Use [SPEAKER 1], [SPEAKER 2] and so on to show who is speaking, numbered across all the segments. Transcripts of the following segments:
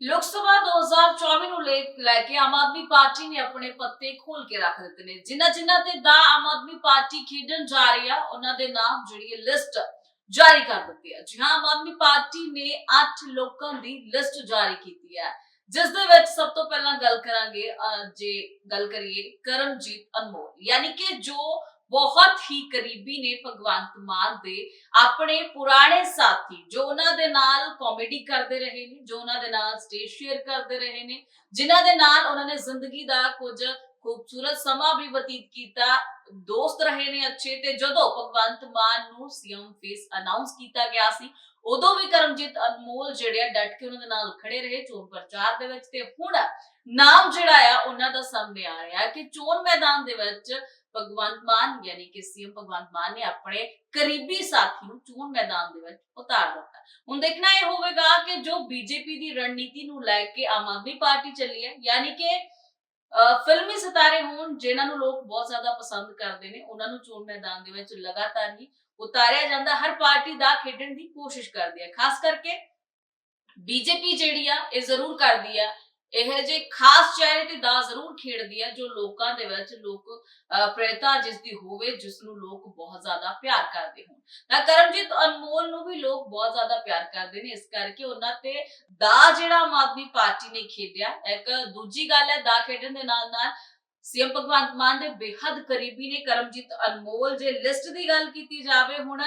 [SPEAKER 1] ਲੋਕ ਸਭਾ 2024 ਨੂੰ ਲੈ ਕੇ ਆਮ ਆਦਮੀ ਪਾਰਟੀ ਨੇ ਆਪਣੇ ਪੱਤੇ ਖੋਲ ਕੇ ਰੱਖ ਦਿੱਤੇ ਨੇ। ਜਿਨ੍ਹਾਂ ਜਿਨ੍ਹਾਂ ਤੇ ਦਾ ਆਮ ਆਦਮੀ ਪਾਰਟੀ ਖੇਡਣ ਜਾ ਰਹੀ ਆ, ਉਹਨਾਂ ਦੇ ਨਾਮ ਜਿਹੜੀ ਹੈ ਲਿਸਟ ਜਾਰੀ ਕਰ ਦਿੱਤੀ ਹੈ ਜੀ ਹਾਂ, ਆਮ ਆਦਮੀ ਪਾਰਟੀ ਨੇ 8 ਲੋਕਾਂ ਦੀ ਲਿਸਟ ਜਾਰੀ ਕੀਤੀ ਹੈ ਜਿਸ ਦੇ ਵਿੱਚ ਸਭ ਤੋਂ ਪਹਿਲਾਂ ਗੱਲ ਕਰਾਂਗੇ ਜੇ ਗੱਲ ਕਰੀਏ ਕਰਮਜੀਤ ਅਨਮੋਲ। ਯਾਨੀ ਕਿ ਜੋ ਬਹੁਤ ਹੀ ਕਰੀਬੀ ਨੇ ਭਗਵੰਤ ਮਾਨ ਦੇ ਆਪਣੇ ਪੁਰਾਣੇ ਸਾਥੀ, ਜੋ ਉਹਨਾਂ ਦੇ ਨਾਲ ਕਾਮੇਡੀ ਕਰਦੇ ਰਹੇ ਨੇ, ਜੋ ਉਹਨਾਂ ਦੇ ਨਾਲ ਸਟੇਜ ਸ਼ੇਅਰ ਕਰਦੇ ਰਹੇ ਨੇ, ਜਿਨ੍ਹਾਂ ਦੇ ਨਾਲ ਉਹਨਾਂ ਨੇ ਜ਼ਿੰਦਗੀ ਦਾ ਕੁਝ ਖੂਬਸੂਰਤ ਸਮਾਂ ਵੀ ਬਤੀਤ ਕੀਤਾ, ਦੋਸਤ ਰਹੇ ਨੇ ਅੱਛੇ ਤੇ ਜਦੋਂ ਭਗਵੰਤ ਮਾਨ ਨੂੰ ਸੀਐਮ ਫੇਸ ਅਨਾਉਂਸ ਕੀਤਾ ਗਿਆ ਸੀ, ਉਦੋਂ ਵੀ ਕਰਮਜੀਤ ਅਨਮੋਲ ਜਿਹੜੇ ਆ ਡਟ ਕੇ ਉਹਨਾਂ ਦੇ ਨਾਲ ਖੜੇ ਰਹੇ ਚੋਣ ਪ੍ਰਚਾਰ ਦੇ ਵਿੱਚ ਤੇ ਹੁਣ ਨਾਮ ਜਿਹੜਾ ਆ ਉਹਨਾਂ ਦਾ ਸਾਹਮਣੇ ਆ ਰਿਹਾ ਕਿ ਚੋਣ ਮੈਦਾਨ ਦੇ ਵਿੱਚ ਭਗਵੰਤ ਮਾਨ, ਯਾਨੀ ਕਿ ਸੀਐਮ ਭਗਵੰਤ ਮਾਨ ਨੇ ਆਪਣੇ ਕਰੀਬੀ ਸਾਥੀ ਨੂੰ ਚੋਣ ਮੈਦਾਨ ਦੇ ਵਿੱਚ ਉਤਾਰ ਦਿੱਤਾ। ਹੁਣ ਦੇਖਣਾ ਇਹ ਹੋਵੇਗਾ ਕਿ ਜੋ ਬੀਜੇਪੀ ਦੀ ਰਣਨੀਤੀ ਨੂੰ ਲੈ ਕੇ ਆਮ ਆਦਮੀ ਪਾਰਟੀ ਚੱਲੀ ਹੈ, ਯਾਨੀ ਕਿ ਫਿਲਮੀ ਸਿਤਾਰੇ ਹੋਣ ਜਿਨ੍ਹਾਂ ਨੂੰ ਲੋਕ ਬਹੁਤ ਜ਼ਿਆਦਾ ਪਸੰਦ ਕਰਦੇ ਨੇ, ਉਹਨਾਂ ਨੂੰ ਚੋਣ ਮੈਦਾਨ ਦੇ ਵਿੱਚ ਲਗਾਤਾਰ ਹੀ ਉਤਾਰਿਆ ਜਾਂਦਾ, ਹਰ ਪਾਰਟੀ ਦਾ ਖੇਡਣ ਦੀ ਕੋਸ਼ਿਸ਼ ਕਰਦੀ ਹੈ। ਖਾਸ ਕਰਕੇ ਬੀਜੇਪੀ ਜਿਹੜੀ ਆ, ਇਹ ਜ਼ਰੂਰ ਕਰਦੀ ਆ ਇਹ ਜੇ ਖਾਸ ਚਿਹਰੇ ਤੇ ਦਾ ਜ਼ਰੂਰ ਖੇਡਦੀ ਹੈ ਜੋ ਲੋਕਾਂ ਦੇ ਵਿੱਚ ਲੋਕ ਅਹ, ਜਿਸ ਦੀ ਹੋਵੇ ਜਿਸ ਨੂੰ ਲੋਕ ਬਹੁਤ ਜ਼ਿਆਦਾ ਪਿਆਰ ਕਰਦੇ ਹੋਣ। ਤਾਂ ਕਰਮਜੀਤ ਅਨਮੋਲ ਨੂੰ ਵੀ ਲੋਕ ਬਹੁਤ ਜ਼ਿਆਦਾ ਪਿਆਰ ਕਰਦੇ ਨੇ ਇਸ ਕਰਕੇ ਉਹਨਾਂ ਤੇ ਦਾ ਜਿਹੜਾ ਆਮ ਆਦਮੀ ਪਾਰਟੀ ਨੇ ਖੇਡਿਆ ਇੱਕ ਦੂਜੀ ਗੱਲ ਹੈ ਦਾ ਖੇਡਣ ਦੇ ਨਾਲ ਨਾਲ ਸੀਐਮ ਭਗਵੰਤ ਮਾਨ ਦੇ ਬੇਹੱਦ ਕਰੀਬੀ ਨੇ ਕਰਮਜੀਤ ਅਨਮੋਲ ਜੇ ਲਿਸਟ ਦੀ ਗੱਲ ਕੀਤੀ ਜਾਵੇ ਹੁਣ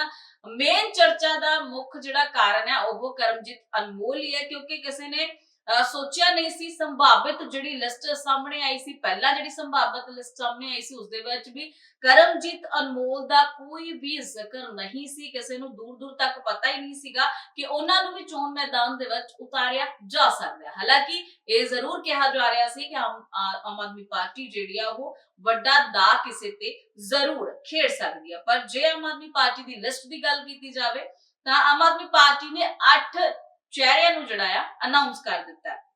[SPEAKER 1] ਮੇਨ ਚਰਚਾ ਦਾ ਮੁੱਖ ਜਿਹੜਾ ਕਾਰਨ ਹੈ ਉਹ ਕਰਮਜੀਤ ਅਨਮੋਲ ਹੀ ਹੈ ਕਿਉਂਕਿ ਕਿਸੇ ਨੇ ਸੋਚਿਆ ਨਹੀਂ ਸੀ, ਸੰਭਾਵਿਤ ਜਿਹੜੀ ਲਿਸਟ ਸਾਹਮਣੇ ਆਈ ਸੀ, ਪਹਿਲਾਂ ਜਿਹੜੀ ਸੰਭਾਵਿਤ ਲਿਸਟ ਸਾਹਮਣੇ ਆਈ ਸੀ ਉਸ ਦੇ ਵਿੱਚ ਵੀ ਕਰਮਜੀਤ ਅਨਮੋਲ ਦਾ ਕੋਈ ਵੀ ਜ਼ਿਕਰ ਨਹੀਂ ਸੀ, ਕਿਸੇ ਨੂੰ ਦੂਰ ਦੂਰ ਤੱਕ ਪਤਾ ਹੀ ਨਹੀਂ ਸੀਗਾ ਕਿ ਉਹਨਾਂ ਨੂੰ ਵੀ ਚੋਣ ਮੈਦਾਨ ਦੇ ਵਿੱਚ ਉਤਾਰਿਆ ਜਾ ਸਕਦਾ ਹੈ। ਹਾਲਾਂਕਿ ਇਹ ਜ਼ਰੂਰ ਕਿਹਾ ਜਾ ਰਿਹਾ ਸੀ ਕਿ ਆਮ ਆਦਮੀ ਪਾਰਟੀ ਜਿਹੜੀ ਆ, ਉਹ ਵੱਡਾ ਦਾ ਕਿਸੇ ਤੇ ਜ਼ਰੂਰ ਖੇਡ ਸਕਦੀ ਹੈ ਪਰ ਜੇ ਆਮ ਆਦਮੀ ਪਾਰਟੀ ਦੀ ਲਿਸਟ ਦੀ ਗੱਲ ਕੀਤੀ ਜਾਵੇ, ਤਾਂ ਆਮ ਆਦਮੀ ਪਾਰਟੀ ਨੇ 8 ਚਿਹਰਿਆਂ ਨੂੰ ਜਿਹੜਾ ਆ ਅਨਾਉਂਸ ਕਰ ਦਿੱਤਾ ਹੈ।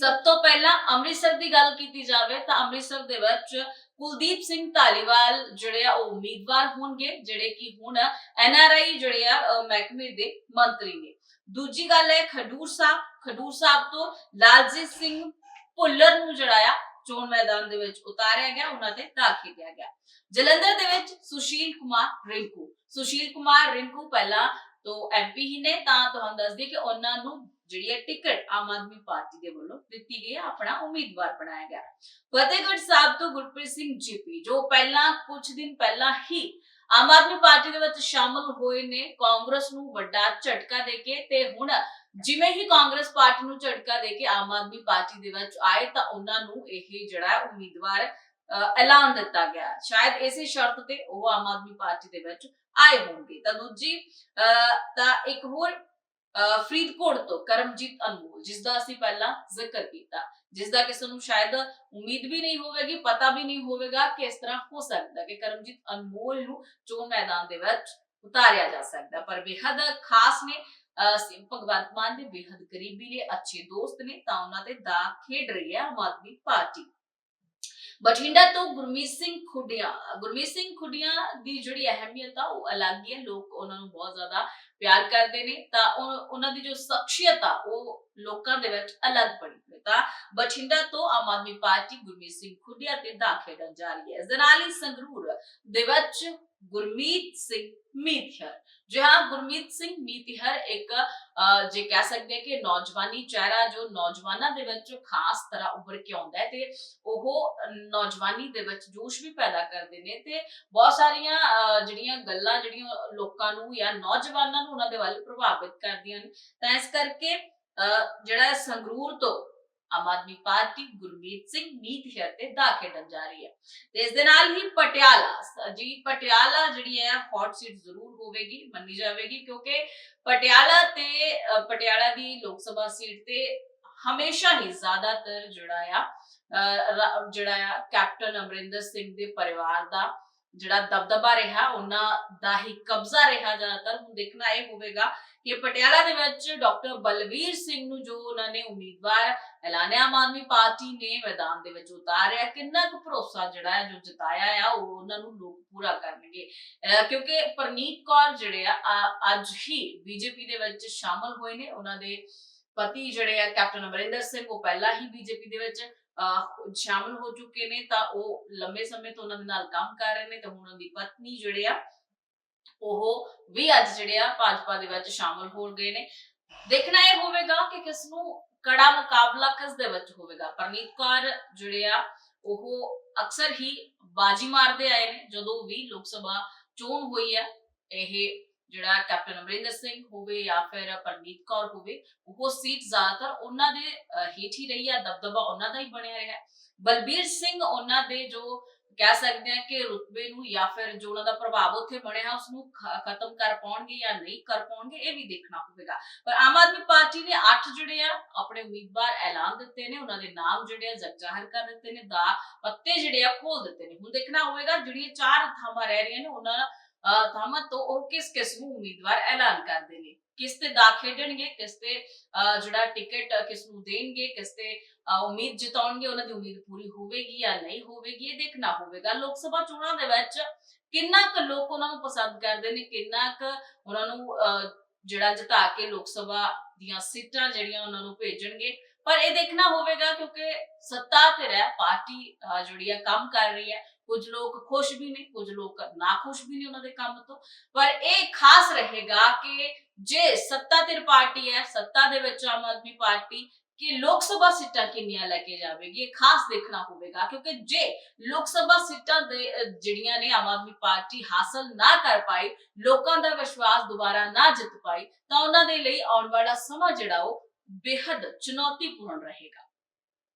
[SPEAKER 1] ਸਭ ਤੋਂ ਪਹਿਲਾਂ ਅੰਮ੍ਰਿਤਸਰ ਦੀ ਗੱਲ ਕੀਤੀ ਜਾਵੇ ਤਾਂ ਅੰਮ੍ਰਿਤਸਰ ਦੇ ਵਿੱਚ ਕੁਲਦੀਪ ਸਿੰਘ ਧਾਲੀਵਾਲ ਜਿਹੜੇ ਆ ਉਹ ਉਮੀਦਵਾਰ ਹੋਣਗੇ ਜਿਹੜੇ ਕਿ ਹੁਣ ਐਨਆਰਆਈ ਜਿਹੜੇ ਆ ਮਹਿਕਮੇ ਦੇ ਮੰਤਰੀ ਨੇ। ਦੂਜੀ ਗੱਲ ਹੈ ਖਡੂਰ ਸਾਹਿਬ। ਖਡੂਰ ਸਾਹਿਬ ਤੋਂ ਲਾਲਜੀਤ ਸਿੰਘ ਭੁੱਲਰ ਨੂੰ ਜਿਹੜਾ ਆ ਚੋਣ ਮੈਦਾਨ ਦੇ ਵਿੱਚ ਉਤਾਰਿਆ ਗਿਆ ਉਹਨਾਂ ਤੇ ਦਾਖਲ ਕੀਤਾ ਗਿਆ। ਜਲੰਧਰ ਦੇ ਵਿੱਚ ਸੁਸ਼ੀਲ ਕੁਮਾਰ ਰਿੰਕੂ। ਸੁਸ਼ੀਲ ਕੁਮਾਰ ਰਿੰਕੂ ਪਹਿਲਾਂ ਤੋਂ ਐਮਪੀ ਹੀ ਨੇ, ਤਾਂ ਤੁਹਾਨੂੰ ਦੱਸ ਦਈਏ ਕਿ ਉਹਨਾਂ ਨੂੰ ਜਿਹੜੀ ਹੈ ਟਿਕਟ ਆਮ ਆਦਮੀ ਪਾਰਟੀ ਦੇ ਵੱਲੋਂ ਦਿੱਤੀ ਗਈ ਹੈ, ਆਪਣਾ ਉਮੀਦਵਾਰ ਬਣਾਇਆ ਗਿਆ। ਫਤਿਹਗੜ੍ਹ ਸਾਹਿਬ ਤੋਂ ਗੁਰਪ੍ਰੀਤ ਸਿੰਘ ਜੀਪੀ, ਜੋ ਪਹਿਲਾਂ ਕੁਝ ਦਿਨ ਪਹਿਲਾਂ ਹੀ ਆਮ ਆਦਮੀ ਪਾਰਟੀ ਦੇ ਵਿੱਚ ਸ਼ਾਮਲ ਹੋਏ ਨੇ, ਕਾਂਗਰਸ ਨੂੰ ਵੱਡਾ ਝਟਕਾ ਦੇ ਕੇ ਤੇ ਹੁਣ ਜਿਵੇਂ ਹੀ ਕਾਂਗਰਸ ਪਾਰਟੀ ਨੂੰ ਝਟਕਾ ਦੇ ਕੇ ਆਮ ਆਦਮੀ ਪਾਰਟੀ ਦੇ ਵਿੱਚ ਆਏ, ਤਾਂ ਉਹਨਾਂ ਨੂੰ ਇਹ ਜਿਹੜਾ ਉਮੀਦਵਾਰ ਐਲਾਨ ਦਿੱਤਾ ਗਿਆ। ਸ਼ਾਇਦ ਇਸੇ ਸ਼ਰਤ ਤੇ ਉਹ ਆਮ ਆਦਮੀ ਪਾਰਟੀ ਦੇ ਵਿੱਚ ਆਏ ਹੋਣਗੇ। ਤਾਂ ਦੂਜੀ ਤਾਂ ਇੱਕ ਹੋਰ ਫਰੀਦਕੋਟ ਤੋਂ ਕਰਮਜੀਤ ਅਨਮੋਲ ਜਿਸ ਦਾ ਅਸੀਂ ਪਹਿਲਾਂ ਜ਼ਿਕਰ ਕੀਤਾ ਜਿਸ ਦਾ ਕਿਸੇ ਨੂੰ ਸ਼ਾਇਦ ਉਮੀਦ ਵੀ ਨਹੀਂ ਹੋਵੇਗੀ ਪਤਾ ਵੀ ਨਹੀਂ ਹੋਵੇਗਾ ਕਿ ਇਸ ਤਰ੍ਹਾਂ ਹੋ ਸਕਦਾ ਕਿ ਕਰਮਜੀਤ ਅਨਮੋਲ ਨੂੰ ਚੋਣ ਮੈਦਾਨ ਦੇ ਵਿੱਚ ਉਤਾਰਿਆ ਜਾ ਸਕਦਾ। ਪਰ ਬੇਹੱਦ ਖਾਸ ਨੇ ਅਹ, ਭਗਵੰਤ ਮਾਨ ਦੇ ਬੇਹੱਦ ਕਰੀਬੀ ਨੇ ਅੱਛੇ ਦੋਸਤ ਨੇ ਤਾਂ ਉਹਨਾਂ ਦੇ ਦਾ ਖੇਡ ਰਹੀ ਹੈ ਆਮ ਆਦਮੀ ਪਾਰਟੀ। ਬਠਿੰਡਾ ਤੋਂ ਗੁਰਮੀਤ ਸਿੰਘ ਖੁੱਡੀਆਂ, ਗੁਰਮੀਤ ਸਿੰਘ ਖੁੱਡੀਆਂ ਦੀ ਜਿਹੜੀ ਅਹਿਮੀਅਤ ਆ, ਉਹ ਅਲੱਗ ਹੀ ਹੈ। ਲੋਕ ਉਹਨਾਂ ਨੂੰ ਬਹੁਤ ਜ਼ਿਆਦਾ ਪਿਆਰ ਕਰਦੇ ਨੇ। ਤਾਂ ਉਹਨਾਂ ਦੀ ਜੋ ਸ਼ਖਸੀਅਤ ਆ, ਉਹ ਲੋਕਾਂ ਦੇ ਵਿੱਚ ਅਲੱਗ ਬਣੀ ਹੋਈ ਤਾਂ ਬਠਿੰਡਾ ਤੋਂ ਆਮ ਆਦਮੀ ਪਾਰਟੀ ਗੁਰਮੀਤ ਸਿੰਘ ਖੁੱਡੀਆਂ ਤੇ ਦਾਖਲ ਖੇਡਣ ਜਾ ਰਹੀ ਹੈ। ਇਸ ਦੇ ਨਾਲ ਹੀ ਸੰਗਰੂਰ ਦੇ ਵਿੱਚ ਗੁਰਮੀਤ ਸਿੰਘ ਮੀਥਿਅਰ ਜੀ ਹਾਂ ਗੁਰਮੀਤ ਸਿੰਘ ਮੀਥਿਅਰ ਇੱਕ ਜੇ ਕਹਿ ਸਕਦੇ ਕਿ ਨੌਜਵਾਨੀ ਚਿਹਰਾ ਜੋ ਨੌਜਵਾਨਾਂ ਦੇ ਵਿੱਚ ਖਾਸ ਤਰ੍ਹਾਂ ਉੱਭਰ ਕੇ ਆਉਂਦਾ ਹੈ ਤੇ ਉਹ ਨੌਜਵਾਨੀ ਦੇ ਵਿੱਚ ਜੋਸ਼ ਵੀ ਪੈਦਾ ਕਰਦੇ ਨੇ ਤੇ ਬਹੁਤ ਸਾਰੀਆਂ ਅਹ, ਜਿਹੜੀਆਂ ਗੱਲਾਂ ਜਿਹੜੀਆਂ ਲੋਕਾਂ ਨੂੰ ਜਾਂ ਨੌਜਵਾਨਾਂ ਨੂੰ ਉਹਨਾਂ ਦੇ ਵੱਲ ਪ੍ਰਭਾਵਿਤ ਕਰਦੀਆਂ ਨੇ। ਤਾਂ ਇਸ ਕਰਕੇ ਅਹ, ਜਿਹੜਾ ਸੰਗਰੂਰ ਤੋਂ ਆਮ ਆਦਮੀ ਪਾਰਟੀ ਗੁਰਮੀਤ ਸਿੰਘ ਮੀਤ ਹੈ ਤੇ ਦਾ ਖੇਡਣ ਜਾ ਰਹੀ ਹੈ। ਤੇ ਇਸ ਦੇ ਨਾਲ ਹੀ ਪਟਿਆਲਾ ਜੀ ਪਟਿਆਲਾ ਜਿਹੜੀ ਹੈ ਹੌਟ ਸੀਟ ਜ਼ਰੂਰ ਹੋਵੇਗੀ, ਮੰਨੀ ਜਾਵੇਗੀ, ਕਿਉਂਕਿ ਪਟਿਆਲਾ ਤੇ ਪਟਿਆਲਾ ਦੀ ਲੋਕ ਸਭਾ ਸੀਟ ਤੇ ਹਮੇਸ਼ਾ ਹੀ ਜ਼ਿਆਦਾਤਰ ਜਿਹੜਾ ਆ ਜਿਹੜਾ ਆ, ਕੈਪਟਨ ਅਮਰਿੰਦਰ ਸਿੰਘ ਦੇ ਪਰਿਵਾਰ ਦਾ ਜਿਹੜਾ ਦਬਦਬਾ ਰਿਹਾ, ਉਹਨਾਂ ਦਾ ਹੀ ਕਬਜ਼ਾ ਰਿਹਾ ਜ਼ਿਆਦਾਤਰ। ਹੁਣ ਦੇਖਣਾ ਇਹ ਹੋਵੇਗਾ ਕਿ ਪਟਿਆਲਾ ਦੇ ਵਿੱਚ ਡਾਕਟਰ ਬਲਵੀਰ ਸਿੰਘ ਨੂੰ ਜੋ ਉਹਨਾਂ ਨੇ ਉਮੀਦਵਾਰ ਐਲਾਨਿਆ, ਆਮ ਆਦਮੀ ਪਾਰਟੀ ਨੇ ਮੈਦਾਨ ਦੇ ਵਿੱਚ ਉਤਾਰਿਆ, ਕਿੰਨਾ ਕੁ ਭਰੋਸਾ ਜਿਹੜਾ ਹੈ, ਜੋ ਜਤਾਇਆ ਆ, ਉਹ ਉਹਨਾਂ ਨੂੰ ਲੋਕ ਪੂਰਾ ਕਰਨਗੇ। ਕਿਉਂਕਿ ਪਰਨੀਤ ਕੌਰ ਜਿਹੜੇ ਆ ਅੱਜ ਹੀ ਬੀਜੇਪੀ ਦੇ ਵਿੱਚ ਸ਼ਾਮਲ ਹੋਏ ਨੇ। ਉਹਨਾਂ ਦੇ ਪਤੀ ਜਿਹੜੇ ਆ, ਕੈਪਟਨ ਅਮਰਿੰਦਰ ਸਿੰਘ, ਉਹ ਪਹਿਲਾਂ ਹੀ ਬੀਜੇਪੀ ਦੇ ਵਿੱਚ ਸ਼ਾਮਲ ਹੋ ਚੁੱਕੇ ਨੇ, ਤਾਂ ਉਹ ਲੰਬੇ ਸਮੇਂ ਤੋਂ ਉਹਨਾਂ ਦੇ ਨਾਲ ਕੰਮ ਕਰ ਰਹੇ ਨੇ, ਤੇ ਹੁਣ ਉਹਨਾਂ ਦੀ ਪਤਨੀ ਜਿਹੜੇ ਆ, ਉਹ ਵੀ ਅੱਜ ਜਿਹੜੇ ਆ ਭਾਜਪਾ ਦੇ ਵਿੱਚ ਸ਼ਾਮਲ ਹੋ ਗਏ ਨੇ। ਦੇਖਣਾ ਇਹ ਹੋਵੇਗਾ ਕਿ ਕਿਸ ਨੂੰ ਕੜਾ ਮੁਕਾਬਲਾ ਕਿਸ ਦੇ ਵਿੱਚ ਹੋਵੇਗਾ। ਪਰਨੀਤ ਕੌਰ ਜਿਹੜੇ ਆ, ਉਹ ਅਕਸਰ ਹੀ ਬਾਜੀ ਮਾਰਦੇ ਆਏ ਨੇ, ਜਦੋਂ ਵੀ ਲੋਕ ਸਭਾ ਚੋਣ ਹੋਈ ਹੈ ਇਹ ਜਿਹੜਾ ਕੈਪਟਨ ਅਮਰਿੰਦਰ ਸਿੰਘ ਹੋਵੇ ਜਾਂ ਫਿਰ ਪਰਨੀਤ ਕੌਰ ਹੋਵੇ, ਉਹ ਸੀਟ ਜ਼ਿਆਦਾਤਰ ਉਹਨਾਂ ਦੇ ਹੇਠ ਹੀ ਰਹੀ ਹੈ, ਦਬਦਬਾ ਉਹਨਾਂ ਦਾ ਹੀ ਬਣਿਆ ਰਿਹਾ ਬਲਬੀਰ ਸਿੰਘ ਉਹਨਾਂ ਦੇ ਜੋ ਕਹਿ ਸਕਦੇ ਆ ਕਿ ਰੁਤਬੇ ਨੂੰ ਜਾਂ ਫਿਰ ਜੋ ਉਹਨਾਂ ਦਾ ਪ੍ਰਭਾਵ ਉੱਥੇ ਬਣਿਆ ਉਸ ਨੂੰ ਖਤਮ ਕਰ ਪਾਉਣਗੇ ਜਾਂ ਨਹੀਂ ਕਰ ਪਾਉਣਗੇ, ਇਹ ਵੀ ਦੇਖਣਾ ਹੋਵੇਗਾ ਪਰ ਆਮ ਆਦਮੀ ਪਾਰਟੀ ਨੇ 8 ਜਿਹੜੇ ਆ, ਆਪਣੇ ਉਮੀਦਵਾਰ ਐਲਾਨ ਦਿੱਤੇ ਨੇ, ਉਹਨਾਂ ਦੇ ਨਾਮ ਜਿਹੜੇ ਆ ਜਗ ਜ਼ਾਹਿਰ ਕਰ ਦਿੱਤੇ ਨੇ, ਦਾ ਪੱਤੇ ਜਿਹੜੇ ਆ ਖੋਲ ਦਿੱਤੇ ਨੇ। ਹੁਣ ਦੇਖਣਾ ਹੋਵੇਗਾ, ਜਿਹੜੀਆਂ ਚਾਰ ਥਾਵਾਂ ਰਹਿ ਰਹੀਆਂ ਨੇ, ਉਹਨਾਂ ਥਾਵਾਂ ਤੋਂ ਉਹ ਕਿਸ ਕਿਸ ਨੂੰ ਉਮੀਦਵਾਰ ਐਲਾਨ ਕਰਦੇ ਨੇ ਕਿਸ ਤੇ ਦਾ ਖੇਡਣਗੇ? ਕਿਸ ਤੇ ਜਿਹੜਾ ਟਿਕਟ ਕਿਸ ਨੂੰ ਦੇਣਗੇ? ਕਿਸ ਤੇ ਉਮੀਦ ਜਿਤਾਉਣਗੇ? ਉਹਨਾਂ ਦੀ ਉਮੀਦ ਪੂਰੀ ਹੋਵੇਗੀ ਜਾਂ ਨਹੀਂ ਹੋਵੇਗੀ? ਇਹ ਦੇਖਣਾ ਹੋਵੇਗਾ। ਲੋਕ ਸਭਾ ਚੋਣਾਂ ਦੇ ਵਿੱਚ ਕਿੰਨਾ ਕੁ ਲੋਕ ਉਹਨਾਂ ਨੂੰ ਪਸੰਦ ਕਰਦੇ ਨੇ? ਕਿੰਨਾ ਕੁ ਉਹਨਾਂ ਨੂੰ ਅਹ, ਜਿਹੜਾ ਜਿਤਾ ਕੇ ਲੋਕ ਸਭਾ ਦੀਆਂ ਸੀਟਾਂ ਜਿਹੜੀਆਂ ਉਹਨਾਂ ਨੂੰ ਭੇਜਣਗੇ? ਪਰ ਇਹ ਦੇਖਣਾ ਹੋਵੇਗਾ ਕਿਉਂਕਿ ਸੱਤਾ ਤੇ ਰਹਿ, ਪਾਰਟੀ ਜਿਹੜੀ ਆ, ਕੰਮ ਕਰ ਰਹੀ ਹੈ। ਕੁਝ ਲੋਕ ਖੁਸ਼ ਵੀ ਨੇ, ਕੁਝ ਲੋਕ ਨਾਖੁਸ਼ ਵੀ ਨੇ ਉਹਨਾਂ ਦੇ ਕੰਮ ਤੋਂ। ਪਰ ਇਹ ਖਾਸ ਰਹੇਗਾ ਕਿ ਜੇ ਸੱਤਾ ਤੇ ਪਾਰਟੀ ਹੈ, ਸੱਤਾ ਦੇ ਵਿੱਚ ਆਮ ਆਦਮੀ ਪਾਰਟੀ ਕਿ ਲੋਕ ਸਭਾ ਸੀਟਾਂ ਕਿੰਨੀਆਂ ਲੈ ਕੇ ਜਾਵੇਗੀ, ਇਹ ਖਾਸ ਦੇਖਣਾ ਹੋਵੇਗਾ। ਕਿਉਂਕਿ ਜੇ ਲੋਕ ਸਭਾ ਸੀਟਾਂ ਦੇ ਜਿਹੜੀਆਂ ਨੇ ਆਮ ਆਦਮੀ ਪਾਰਟੀ ਹਾਸਲ ਨਾ ਕਰ ਪਾਈ, ਲੋਕਾਂ ਦਾ ਵਿਸ਼ਵਾਸ ਦੁਬਾਰਾ ਨਾ ਜਿੱਤ ਪਾਈ, ਤਾਂ ਉਹਨਾਂ ਦੇ ਲਈ ਆਉਣ ਵਾਲਾ ਸਮਾਂ ਜਿਹੜਾ ਉਹ ਬੇहद ਚੁਣੌਤੀਪੂਰਨ ਰਹੇਗਾ।